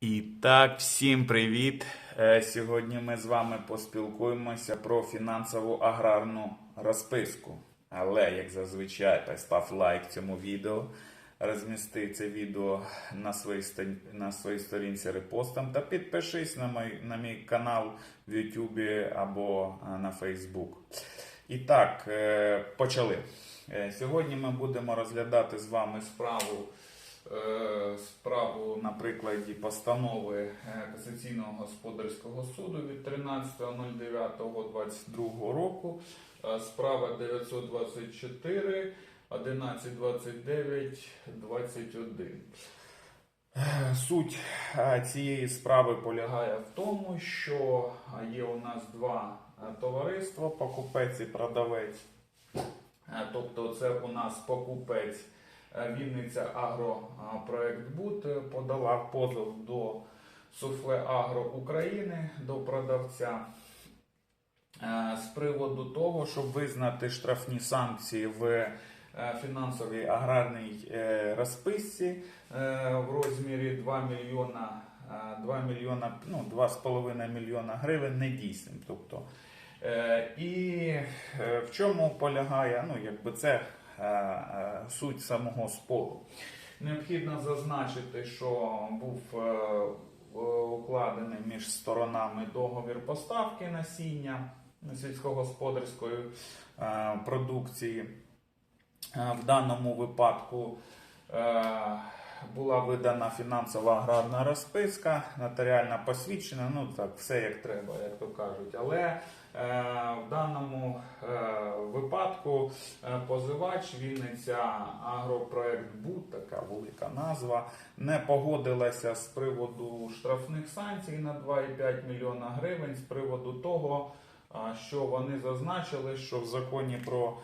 І так, всім привіт! Е, Сьогодні ми з вами поспілкуємося про фінансову аграрну розписку. Але, як зазвичай, постав лайк цьому відео, розмісти це відео на своїй, на своїй сторінці репостом та підпишись на мій, на мій канал в YouTube або е, на Facebook. І так, е, почали. Сьогодні ми будемо розглядати з вами справу справу на прикладі постанови е, Касаційного господарського суду від 13.09.22 року. Е, Справа 924 1129 21. Е, Суть е, цієї справи полягає в тому, що є у нас два е, товариства, покупець і продавець. Е, Тобто це у нас покупець е, Вінниця Агропроект Буд е, подала позов до Суфле Агро України, до продавця е, з приводу того, щоб визнати штрафні санкції в е, фінансовій аграрній е, розписці е, в розмірі 2 мільйона. е, 2 мільйона, ну, 2,5 мільйона гривень недійсним. Тобто, е, і е, в чому полягає, ну, якби це е, е, суть самого спору. Необхідно зазначити, що був е, е, укладений між сторонами договір поставки насіння сільськогосподарської е, продукції. Е, В даному випадку е, була видана фінансова аграрна розписка, нотаріальна посвідчена, ну так, все як треба, як то кажуть. Але е, е, е, позивач Вінниця Агропроект Буд, така велика назва, не погодилася з приводу штрафних санкцій на 2,5 мільйона гривень, з приводу того, що вони зазначили, що в законі про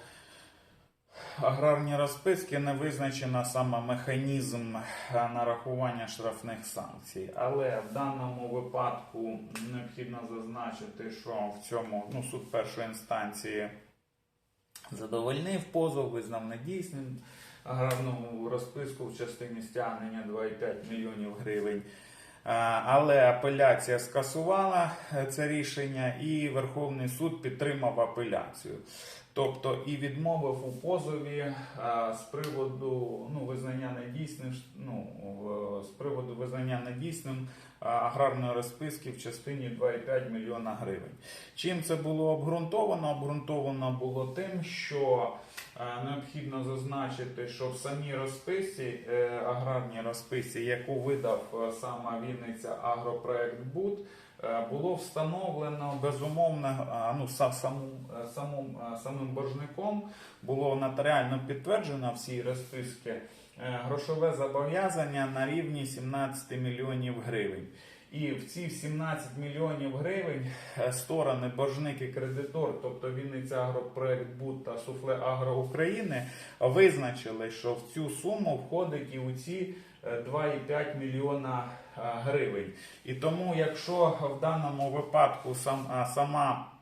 аграрні розписки не визначено саме механізм е, нарахування штрафних санкцій. Але в даному випадку необхідно зазначити, що в цьому ну, суд першої інстанції задовольнив позов, визнав недійсним аграрну розписку в частині стягнення 2,5 мільйонів гривень. Але апеляція скасувала е, це рішення, і Верховний суд підтримав апеляцію. Тобто і відмовив у позові з приводу ну, визнання недійсним, ну, з приводу визнання недійсним аграрної розписки в частині 2,5 мільйона гривень. Чим це було обґрунтовано? Обґрунтовано було тим, що е, необхідно зазначити, що в самій розписці, е, аграрній розписці, яку видав е, сама Вінниця Агропроект Буд, е, було встановлено безумовно е, ну, са- саму, е, самим, е, боржником було нотаріально підтверджено всі розписки е, грошове зобов'язання на рівні 17 мільйонів гривень. І в ці 17 мільйонів гривень е, сторони боржник і кредитор, тобто Вінниця Агропроект Буд та Суфле Агро України, визначили, що в цю суму входить і у ці е, 2,5 мільйона е, гривень. І тому, якщо в даному випадку сам, сама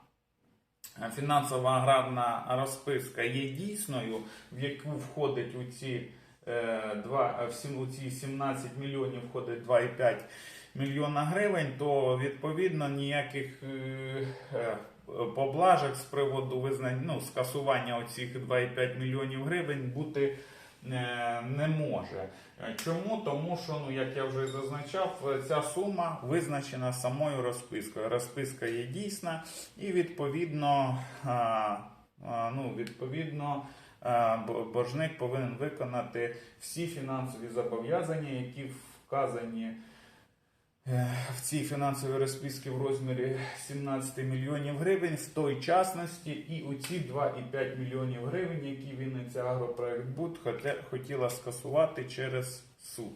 е, фінансова аграрна розписка є дійсною, в яку входить у ці, е, два, в у ці 17 мільйонів входить 2,5 мільйона гривень, то відповідно ніяких е, е, поблажок з приводу визнання, ну, скасування оцих 2,5 мільйонів гривень бути е, не може. Е, Чому? Тому що, ну, як я вже зазначав, е, ця сума визначена самою розпискою. Розписка є дійсна, і відповідно, а, а, ну, відповідно. Боржник повинен виконати всі фінансові зобов'язання, які вказані е, в цій фінансовій розписці в розмірі 17 мільйонів гривень, в той частності і у ці 2,5 мільйонів гривень, які Вінниця Агропроект Буд хотіла скасувати через суд.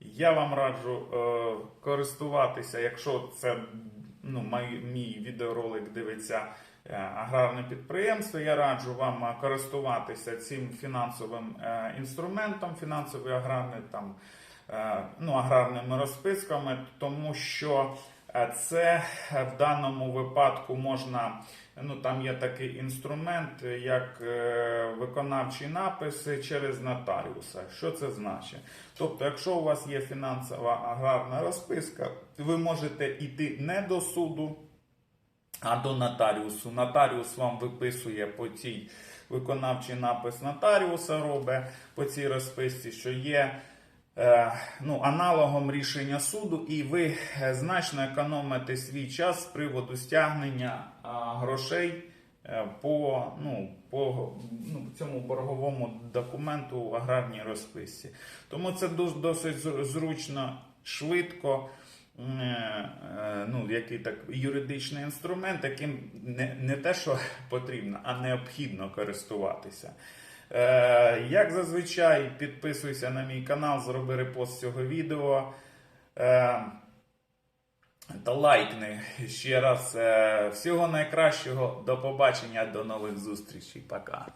Я вам раджу е, користуватися, якщо це ну, мій, мій відеоролик дивиться е, аграрне підприємство, я раджу вам е, користуватися цим фінансовим е, інструментом, фінансовий аграрний там, е, ну, аграрними розписками, тому що Це е, в даному випадку можна, ну там є такий інструмент, як е, виконавчі написи через нотаріуса. Що це значить? Тобто, якщо у вас є фінансова аграрна розписка, ви можете йти не до суду, а до нотаріусу. Нотаріус вам виписує по цій виконавчий напис нотаріуса робить по цій розписці, що є е, ну, аналогом рішення суду, і ви е, значно економите свій час з приводу стягнення грошей е, по, ну, по ну, цьому борговому документу в аграрній розписці. Тому це досить зручно, швидко. Е, е, Ну, який так юридичний інструмент, яким не, не те, що потрібно, а необхідно користуватися. Е, як зазвичай, підписуйся на мій канал, зроби репост цього відео. Е, та лайкни ще раз. Е, всього найкращого. До побачення, до нових зустрічей. Пока.